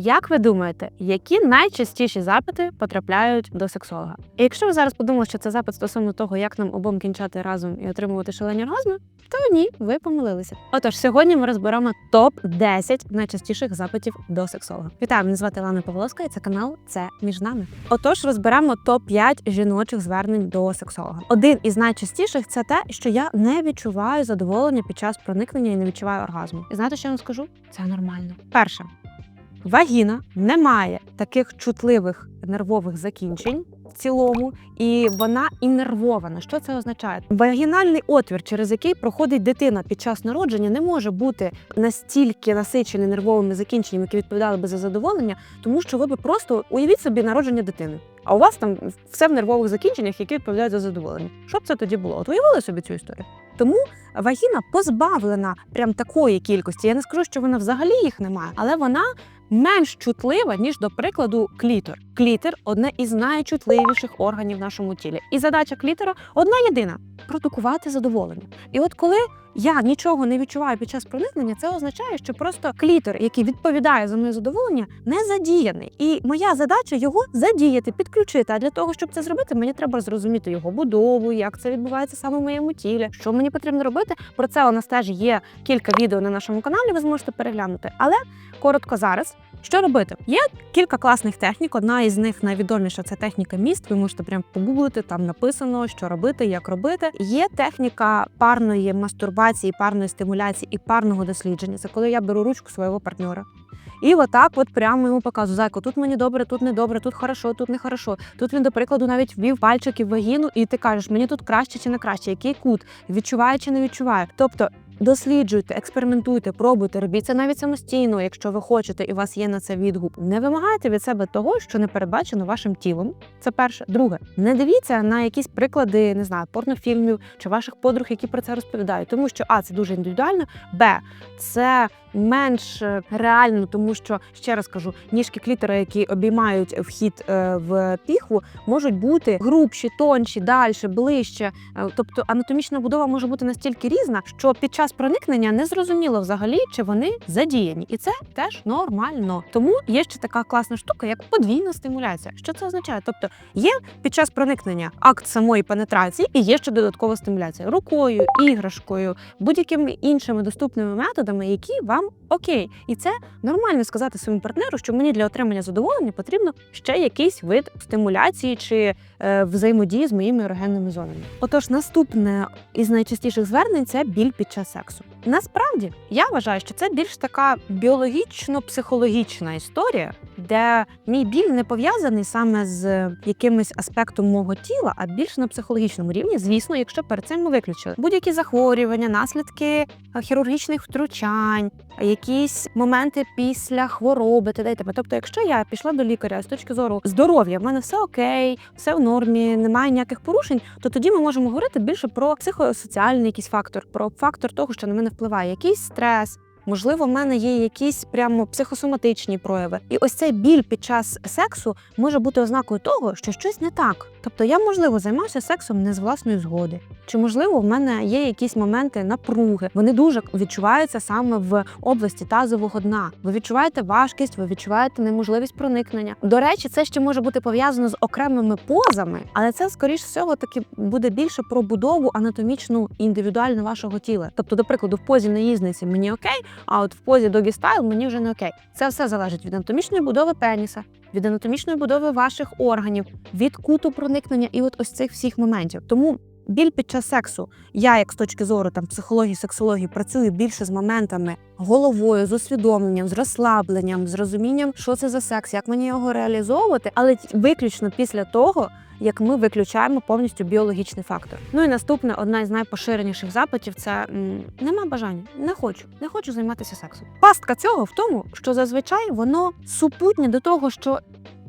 Як ви думаєте, які найчастіші запити потрапляють до сексолога? І якщо ви зараз подумали, що це запит стосовно того, як нам обом кінчати разом і отримувати шалені оргазми, то ні, ви помилилися. Отож, сьогодні ми розберемо топ 10 найчастіших запитів до сексолога. Вітаю, мене звати Лана Павловська, і це канал Це між нами. Отож, розберемо топ 5 жіночих звернень до сексолога. Один із найчастіших це те, що я не відчуваю задоволення під час проникнення і не відчуваю оргазму. І знаєте, що я вам скажу? Це нормально. Перше, вагіна не має таких чутливих нервових закінчень. В цілому, і вона іннервована. Що це означає? Вагінальний отвір, через який проходить дитина під час народження, не може бути настільки насичений нервовими закінченнями, які відповідали би за задоволення, тому що ви би просто уявіть собі народження дитини. А у вас там все в нервових закінченнях, які відповідають за задоволення. Що б це тоді було? От уявили собі цю історію? Тому вагіна позбавлена прям такої кількості. Я не скажу, що вона взагалі їх немає, але вона менш чутлива, ніж, до прикладу, клітор. Клітер одне із найчутливіших органів в нашому тілі. І задача клітера одна єдина продукувати задоволення. І от коли я нічого не відчуваю під час проникнення, це означає, що просто клітор, який відповідає за моє задоволення, не задіяний. І моя задача його задіяти, підключити. А для того, щоб це зробити, мені треба зрозуміти його будову, як це відбувається саме в моєму тілі, що мені потрібно робити. Про це у нас теж є кілька відео на нашому каналі. Ви зможете переглянути. Але коротко зараз. Що робити? Є кілька класних технік. Одна із них найвідоміша це техніка міст. Ви можете прям погуглити, там написано, що робити, як робити. Є техніка парної мастурбації, парної стимуляції і парного дослідження. Це коли я беру ручку свого партнера. І отак, от прямо йому показую, зайко, тут мені добре, тут не добре, тут хорошо, тут не хорошо. Тут він, до прикладу, навіть ввів пальчики в вагіну, і ти кажеш, мені тут краще чи не краще, який кут, відчуває чи не відчуває. Тобто досліджуйте, експериментуйте, пробуйте, робіть це навіть самостійно, якщо ви хочете, і у вас є на це відгук. Не вимагайте від себе того, що не передбачено вашим тілом. Це перше. Друге, не дивіться на якісь приклади, не знаю, порнофільмів чи ваших подруг, які про це розповідають, тому що а це дуже індивідуально, б це менш е, реально, тому що ще раз кажу, ніжки клітера, які обіймають вхід е, в піхву, можуть бути грубші, тонші, далі, ближче. Е, Тобто анатомічна будова може бути настільки різна, що під час проникнення не зрозуміло взагалі, чи вони задіяні, і це теж нормально. Тому є ще така класна штука, як подвійна стимуляція. Що це означає? Тобто є під час проникнення акт самої пенетрації, і є ще додаткова стимуляція рукою, іграшкою, будь-якими іншими доступними методами, які вам окей. І це нормально сказати своєму партнеру, що мені для отримання задоволення потрібно ще якийсь вид стимуляції чи е, взаємодії з моїми ерогенними зонами. Отож, наступне із найчастіших звернень це біль під час сексу. Насправді я вважаю, що це більш така біологічно-психологічна історія, де мій біль не пов'язаний саме з якимось аспектом мого тіла, а більш на психологічному рівні, звісно, якщо перед цим ми виключили будь-які захворювання, наслідки е, хірургічних втручань, якісь моменти після хвороби т.д. Тобто, якщо я пішла до лікаря з точки зору здоров'я, в мене все окей, все в нормі, немає ніяких порушень, то тоді ми можемо говорити більше про психосоціальний якийсь фактор, про фактор того, що на мене впливає, якийсь стрес. Можливо, в мене є якісь прямо психосоматичні прояви, і ось цей біль під час сексу може бути ознакою того, що щось не так. Тобто я, можливо, займаюся сексом не з власної згоди, чи можливо в мене є якісь моменти напруги. Вони дуже відчуваються саме в області тазового дна. Ви відчуваєте важкість, ви відчуваєте неможливість проникнення. До речі, це ще може бути пов'язано з окремими позами, але це скоріш всього таки буде більше про будову анатомічну і індивідуальну вашого тіла. Тобто, до прикладу, в позі наїзниці мені окей, а от в позі догі стайл мені вже не окей. Це все залежить від анатомічної будови пеніса, від анатомічної будови ваших органів, від куту проникнення і от ось цих всіх моментів. Тому біль під час сексу, я, як з точки зору там психології, сексології, працюю більше з моментами головою, з усвідомленням, з розслабленням, з розумінням, що це за секс, як мені його реалізовувати, але виключно після того. Як ми виключаємо повністю біологічний фактор. Ну і наступне, одна із найпоширеніших запитів це нема бажання, не хочу, не хочу займатися сексом. Пастка цього в тому, що зазвичай воно супутнє до того, що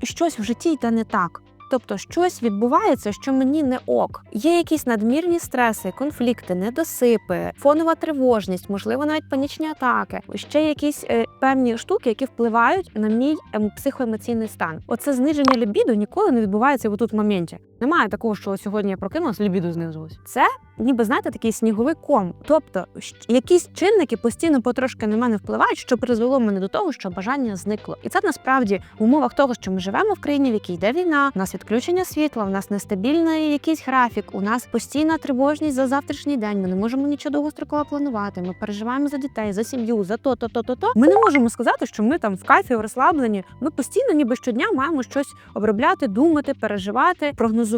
щось в житті йде не так. Тобто щось відбувається, що мені не ок. Є якісь надмірні стреси, конфлікти, недосипи, фонова тривожність, можливо, навіть панічні атаки, ще якісь е, певні штуки, які впливають на мій ем, психоемоційний стан. Оце зниження лібіду ніколи не відбувається в тут моменті. Немає такого, що сьогодні я прокинулась, лібіду знизилось. Це ніби знаєте, такий сніговий ком. Тобто, якісь чинники постійно потрошки на мене впливають, що призвело мене до того, що бажання зникло. І це насправді в умовах того, що ми живемо в країні, в якій йде війна, у нас відключення світла, у нас нестабільний якийсь графік, у нас постійна тривожність за завтрашній день. Ми не можемо нічого довгостроково планувати. Ми переживаємо за дітей, за сім'ю, за то, то, то, то, то. Ми не можемо сказати, що ми там в кайфі, розслаблені. Ми постійно, ніби щодня, маємо щось обробляти, думати, переживати, прогнозувати,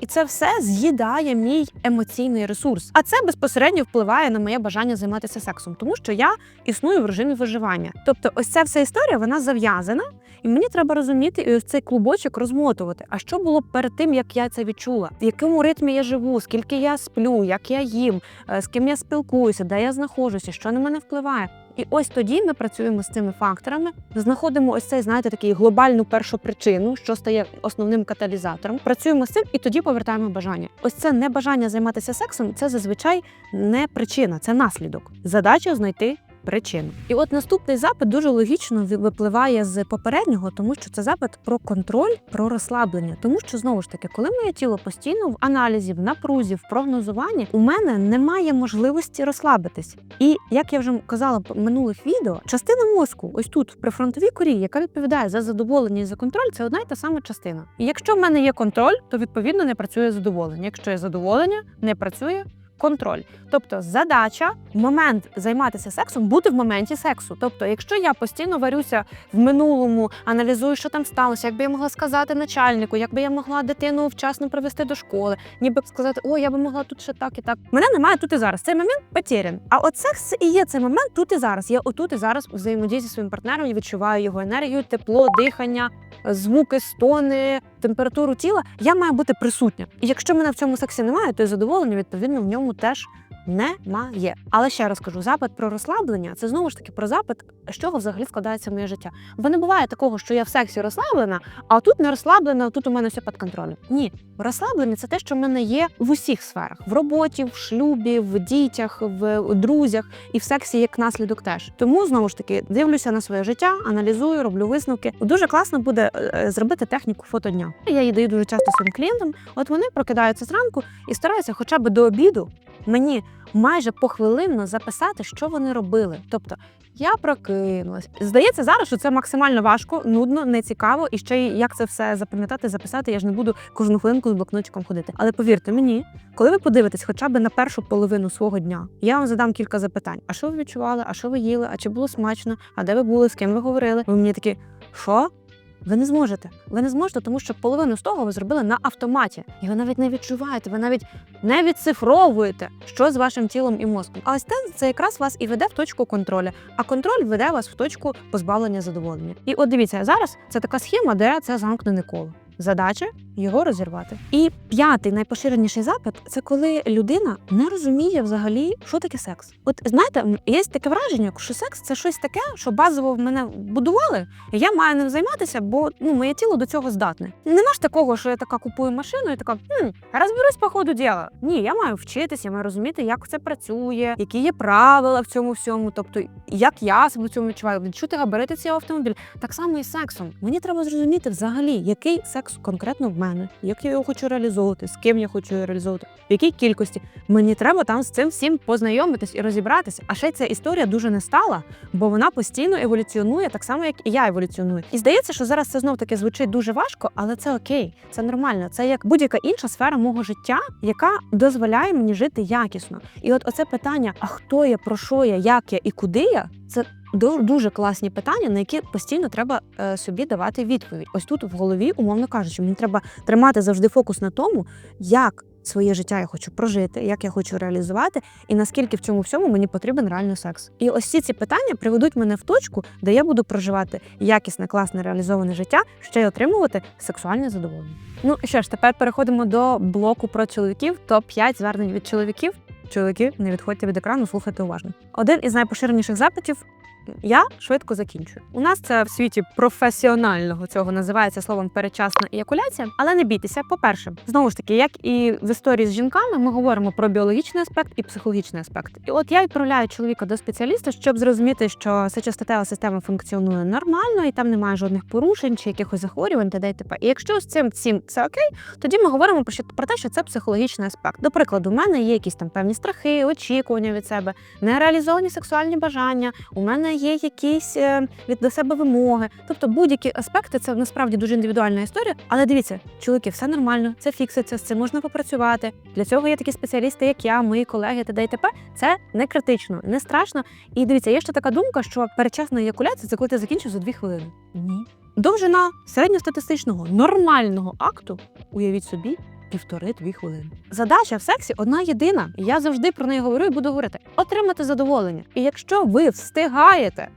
і це все з'їдає мій емоційний ресурс. А це безпосередньо впливає на моє бажання займатися сексом, тому що я існую в режимі виживання. Тобто, ось ця вся історія вона зав'язана, і мені треба розуміти і ось цей клубочок розмотувати. А що було перед тим, як я це відчула? В якому ритмі я живу, скільки я сплю, як я їм, е, з ким я спілкуюся, де я знаходжуся, що на мене впливає. І ось тоді ми працюємо з цими факторами, знаходимо ось цей, знаєте, такий глобальну першу причину, що стає основним каталізатором. Працюємо з цим і тоді повертаємо бажання. Ось це небажання займатися сексом. Це зазвичай не причина, це наслідок. Задача знайти. Причину. І от наступний запит дуже логічно випливає з попереднього, тому що це запит про контроль, про розслаблення. Тому що знову ж таки, коли моє тіло постійно в аналізі, в напрузі, в прогнозуванні, у мене немає можливості розслабитись. І як я вже казала в минулих відео, частина мозку, ось тут в прифронтовій корі, яка відповідає за задоволення і за контроль, це одна й та сама частина. І якщо в мене є контроль, то відповідно не працює задоволення. Якщо є задоволення, не працює. Контроль, тобто задача, момент займатися сексом, бути в моменті сексу. Тобто, якщо я постійно варюся в минулому, аналізую, що там сталося, як би я могла сказати начальнику, як би я могла дитину вчасно привести до школи, ніби сказати, о, я би могла тут ще так і так. Мене немає тут і зараз. Цей момент потерян. А от секс це і є цей момент тут і зараз. Я отут і зараз взаємодію зі своїм партнером і відчуваю його енергію, тепло, дихання, звуки, стони, температуру тіла. Я маю бути присутня. І якщо мене в цьому сексі немає, то і задоволення відповідно в ньому теж. Немає. Але ще раз кажу, запит про розслаблення це знову ж таки про запит, з чого взагалі складається моє життя. Бо не буває такого, що я в сексі розслаблена, а тут не розслаблена, тут у мене все під контролем. Ні, розслаблення це те, що в мене є в усіх сферах: в роботі, в шлюбі, в дітях, в друзях і в сексі як наслідок теж. Тому знову ж таки дивлюся на своє життя, аналізую, роблю висновки. Дуже класно буде е, зробити техніку фотодня. Я її даю дуже часто своїм клієнтам. От вони прокидаються зранку і стараються, хоча б до обіду мені майже похвилинно записати, що вони робили. Тобто я прокинулась. Здається, зараз що це максимально важко, нудно, нецікаво, і ще як це все запам'ятати, записати. Я ж не буду кожну хвилинку з блокнотиком ходити. Але повірте мені, коли ви подивитесь хоча б на першу половину свого дня, я вам задам кілька запитань: а що ви відчували? А що ви їли? А чи було смачно? А де ви були? З ким ви говорили? Ви мені такі, що? Ви не зможете. Ви не зможете, тому що половину з того ви зробили на автоматі, і ви навіть не відчуваєте, ви навіть не відцифровуєте, що з вашим тілом і мозком. Але це, це якраз вас і веде в точку контролю. А контроль веде вас в точку позбавлення задоволення. І от дивіться, зараз це така схема, де це замкнене коло. Задача його розірвати. І п'ятий найпоширеніший запит це коли людина не розуміє взагалі, що таке секс. От знаєте, є таке враження, що секс це щось таке, що базово в мене будували, і я маю ним займатися, бо ну моє тіло до цього здатне. Нема ж такого, що я така купую машину і така хм, розберусь по ходу діла. Ні, я маю вчитися, я маю розуміти, як це працює, які є правила в цьому всьому, тобто як я себе в цьому відчуваю, відчути габарити цього автомобіля. Так само і з сексом. Мені треба зрозуміти взагалі, який секс конкретно в мене, як я його хочу реалізовувати, з ким я хочу його реалізовувати, в якій кількості. Мені треба там з цим всім познайомитись і розібратися. А ще ця історія дуже не стала, бо вона постійно еволюціонує, так само як і я еволюціоную. І здається, що зараз це знов таки звучить дуже важко, але це окей, це нормально. Це як будь-яка інша сфера мого життя, яка дозволяє мені жити якісно. І от оце питання: а хто я, про що я, як я і куди я, це дуже класні питання, на які постійно треба е, собі давати відповідь. Ось тут в голові, умовно кажучи, мені треба тримати завжди фокус на тому, як своє життя я хочу прожити, як я хочу реалізувати, і наскільки в цьому всьому мені потрібен реально секс. І ось всі ці питання приведуть мене в точку, де я буду проживати якісне, класне реалізоване життя, ще й отримувати сексуальне задоволення. Ну що ж, тепер переходимо до блоку про чоловіків. Топ 5 звернень від чоловіків. Чоловіки, не відходьте від екрану, слухайте уважно. Один із найпоширеніших запитів Я швидко закінчую. У нас це в світі професіонального цього називається словом передчасна еякуляція. Але не бійтеся. По-перше, знову ж таки, як і в історії з жінками, ми говоримо про біологічний аспект і психологічний аспект. І от я відправляю чоловіка до спеціаліста, щоб зрозуміти, що сечостатева система функціонує нормально і там немає жодних порушень чи якихось захворювань, та й т.п. І якщо з цим всім все окей, тоді ми говоримо про те, що це психологічний аспект. До прикладу, у мене є якісь там певні страхи, очікування від себе, нереалізовані сексуальні бажання. У мене є якісь е, від до себе вимоги. Тобто будь-які аспекти це насправді дуже індивідуальна історія. Але дивіться, чоловіки, все нормально, це фікситься, з цим можна попрацювати. Для цього є такі спеціалісти, як я, мої колеги, т.д. і т.п. Це не критично, не страшно. І дивіться, є ще така думка, що передчасна еякуляція це коли ти закінчив за дві хвилини. Ні. Довжина середньостатистичного нормального акту, уявіть собі, півтори-дві хвилини. Задача в сексі одна єдина. і Я завжди про неї говорю і буду говорити: отримати задоволення. І якщо ви встигаєте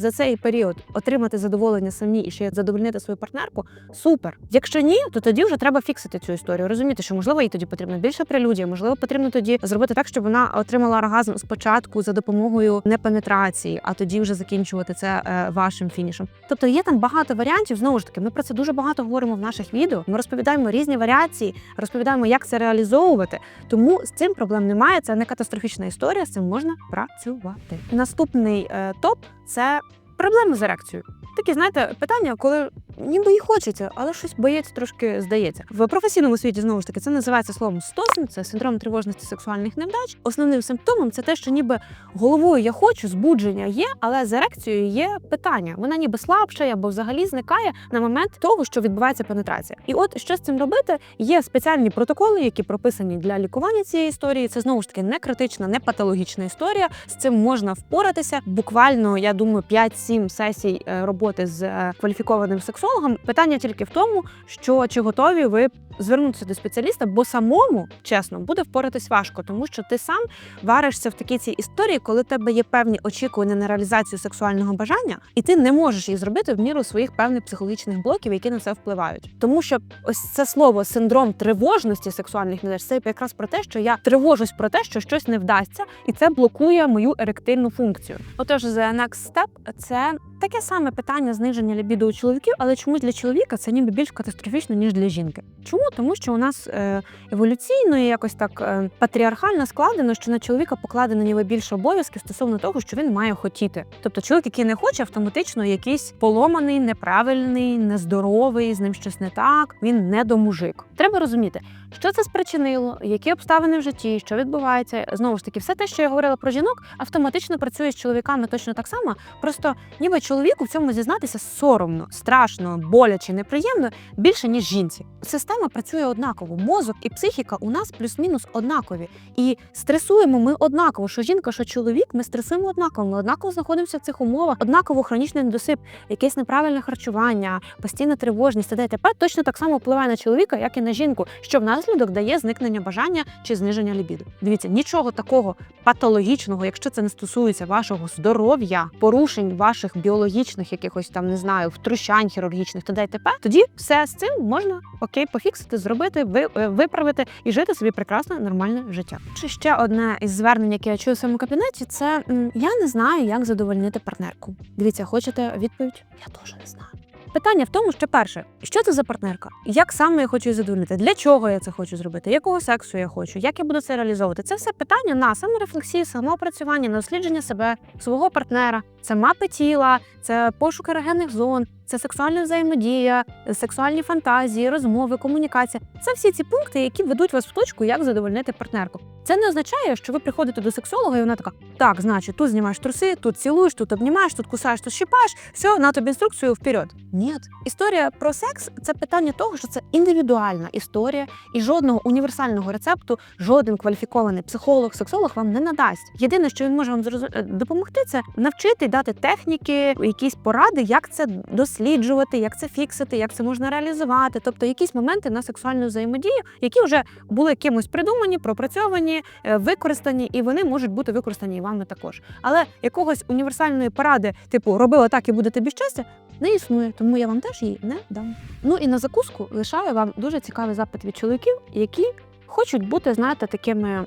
за цей період отримати задоволення самі і ще задовольнити свою партнерку, супер. Якщо ні, то тоді вже треба фіксити цю історію. Розуміти, що можливо їй тоді потрібно більше прелюдія, можливо, потрібно тоді зробити так, щоб вона отримала оргазм спочатку за допомогою не пенетрації, а тоді вже закінчувати це е, вашим фінішем. Тобто є там багато варіантів. Знову ж таки, ми про це дуже багато говоримо в наших відео. Ми розповідаємо різні варіації, розповідаємо, як це реалізовувати. Тому з цим проблем немає. Це не катастрофічна історія. З цим можна працювати. Наступний е, топ це проблеми з ерекцією. Такі, знаєте, питання, коли ніби і хочеться, але щось боєць трошки здається. В професійному світі знову ж таки це називається словом стосин, це синдром тривожності сексуальних невдач. Основним симптомом це те, що ніби головою я хочу, збудження є, але з ерекцією є питання. Вона ніби слабша або взагалі зникає на момент того, що відбувається пенетрація. І от що з цим робити? Є спеціальні протоколи, які прописані для лікування цієї історії. Це знову ж таки не критична, не патологічна історія. З цим можна впоратися. Буквально, я думаю, 5-7 сесій е, роботи з е, кваліфікованим сексологом. Питання тільки в тому, що чи готові ви звернутися до спеціаліста, бо самому чесно буде впоратись важко, тому що ти сам варишся в такій цій історії, коли в тебе є певні очікування на реалізацію сексуального бажання, і ти не можеш їх зробити в міру своїх певних психологічних блоків, які на це впливають. Тому що ось це слово синдром тривожності сексуальних невдач, це якраз про те, що я тривожусь про те, що щось не вдасться, і це блокує мою еректильну функцію. Отож, the next step – це таке саме питання зниження лібіду у чоловіків, але чомусь для чоловіка це ніби більш катастрофічно ніж для жінки. Чому? Тому що у нас е, еволюційно і якось так е, патріархально складено, що на чоловіка покладено ніби більше обов'язків стосовно того, що він має хотіти. Тобто чоловік, який не хоче, автоматично якийсь поломаний, неправильний, нездоровий, з ним щось не так. Він недомужик. Треба розуміти, що це спричинило, які обставини в житті, що відбувається. Знову ж таки, все те, що я говорила про жінок, автоматично працює з чоловіками точно так само. Просто ніби чоловіку в цьому зізнатися соромно, страшно, боляче, неприємно більше ніж жінці. Система працює однаково. Мозок і психіка у нас плюс-мінус однакові. І стресуємо ми однаково. Що жінка, що чоловік, ми стресуємо однаково. Ми однаково знаходимося в цих умовах, однаково хронічний недосип, якесь неправильне харчування, постійна тривожність. Т.д. тепер точно так само впливає на чоловіка, як і на жінку, що внаслідок дає зникнення бажання чи зниження лібіду. Дивіться, нічого такого патологічного, якщо це не стосується вашого здоров'я, порушень ваших біологічних якихось там не знаю, втручань хірургічних, т.д. і т.п., тоді все з цим можна окей пофіксити, зробити, ви, е, виправити і жити собі прекрасне нормальне життя. Чи ще одне із звернень, яке я чую в своєму кабінеті, це я не знаю, як задовольнити партнерку. Дивіться, хочете відповідь? Я теж не знаю. Питання в тому, що перше, що це за партнерка? Як саме я хочу її задовольнити? Для чого я це хочу зробити? Якого сексу я хочу? Як я буду це реалізовувати? Це все питання на саморефлексію, самоопрацювання, на дослідження себе, свого партнера, це мапи тіла, це пошук ерогенних зон, це сексуальна взаємодія, сексуальні фантазії, розмови, комунікація. Це всі ці пункти, які ведуть вас в точку, як задовольнити партнерку. Це не означає, що ви приходите до сексолога, і вона така: так, значить, тут знімаєш труси, тут цілуєш, тут обнімаєш, тут кусаєш, тут щипаєш. Все, на тобі інструкцію вперед. Ні, історія про секс це питання того, що це індивідуальна історія, і жодного універсального рецепту жоден кваліфікований психолог, сексолог вам не надасть. Єдине, що він може вам е, допомогти, це навчити дати техніки, якісь поради, як це досліджувати, як це фіксити, як це можна реалізувати. Тобто якісь моменти на сексуальну взаємодію, які вже були кимось придумані, пропрацьовані, е, використані, і вони можуть бути використані і вами також. Але якогось універсальної поради, типу робила так і буде тобі щастя, не існує, тому я вам теж її не дам. Ну і на закуску лишаю вам дуже цікавий запит від чоловіків, які хочуть бути, знаєте, такими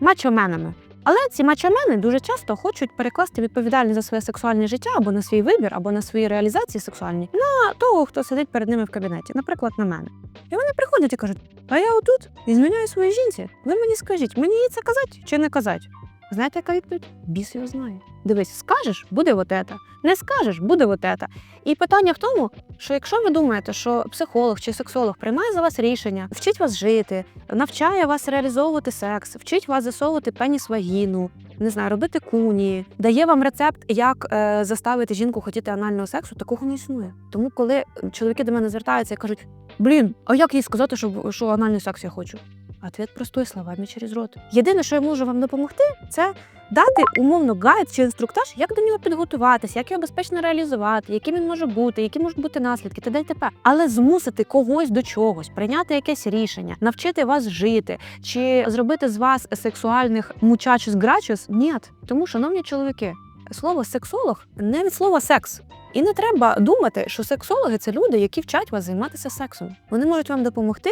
мачоменами. Але ці мачамени дуже часто хочуть перекласти відповідальність за своє сексуальне життя або на свій вибір, або на свої реалізації сексуальні на того, хто сидить перед ними в кабінеті, наприклад, на мене. І вони приходять і кажуть: а я отут і зміняю своїй жінці. Ви мені скажіть, мені це казати чи не казати? Знаєте, яка відповідь? Біс його знає. Дивись, скажеш, буде вот это. Не скажеш, буде вот это. І питання в тому, що якщо ви думаєте, що психолог чи сексолог приймає за вас рішення, вчить вас жити, навчає вас реалізовувати секс, вчить вас засовувати пеніс вагіну, не знаю, робити куні, дає вам рецепт, як е, заставити жінку хотіти анального сексу, такого не існує. Тому, коли чоловіки до мене звертаються і кажуть: блін, а як їй сказати, що, що анальний секс я хочу? Ответ простой словами через рот. Єдине, що я можу вам допомогти, це дати умовно гайд чи інструктаж, як до нього підготуватися, як його безпечно реалізувати, яким він може бути, які можуть бути наслідки, т.д. т.п. Але змусити когось до чогось, прийняти якесь рішення, навчити вас жити чи зробити з вас сексуальних мучачус грачус – ні. Тому, шановні чоловіки, слово сексолог не від слова секс. І не треба думати, що сексологи це люди, які вчать вас займатися сексом. Вони можуть вам допомогти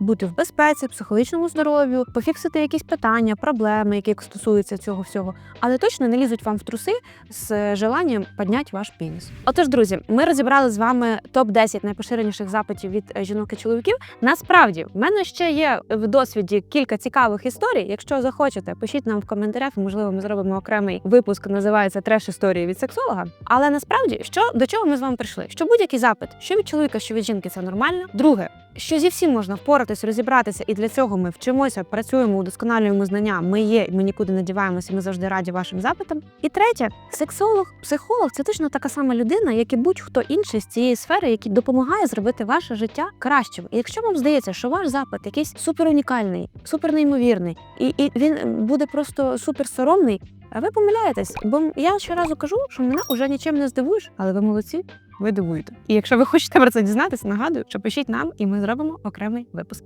бути в безпеці, психологічному здоров'ю, пофіксити якісь питання, проблеми, які стосуються цього всього, але точно не лізуть вам в труси з желанням підняти ваш пеніс. Отож, друзі, ми розібрали з вами топ 10 найпоширеніших запитів від е, жінок і чоловіків. Насправді, в мене ще є в досвіді кілька цікавих історій. Якщо захочете, пишіть нам в коментарях. Можливо, ми зробимо окремий випуск, називається Треш історії від сексолога. Але насправді, що до чого ми з вами прийшли? Що будь-який запит, що від чоловіка, що від жінки, це нормально. Друге, що зі всім можна впоратись, розібратися, і для цього ми вчимося, працюємо, удосконалюємо знання. Ми є, ми нікуди не діваємося. Ми завжди раді вашим запитам. І третє, сексолог, психолог це точно така сама людина, як і будь-хто інший з цієї сфери, який допомагає зробити ваше життя кращим. І якщо вам здається, що ваш запит якийсь супер унікальний, супер і, і він буде просто супер соромний. А ви помиляєтесь, бо я щоразу кажу, що мене уже нічим не здивуєш, але ви молодці. Ви дивуєте. І якщо ви хочете про це дізнатися, нагадую, що пишіть нам, і ми зробимо окремий випуск.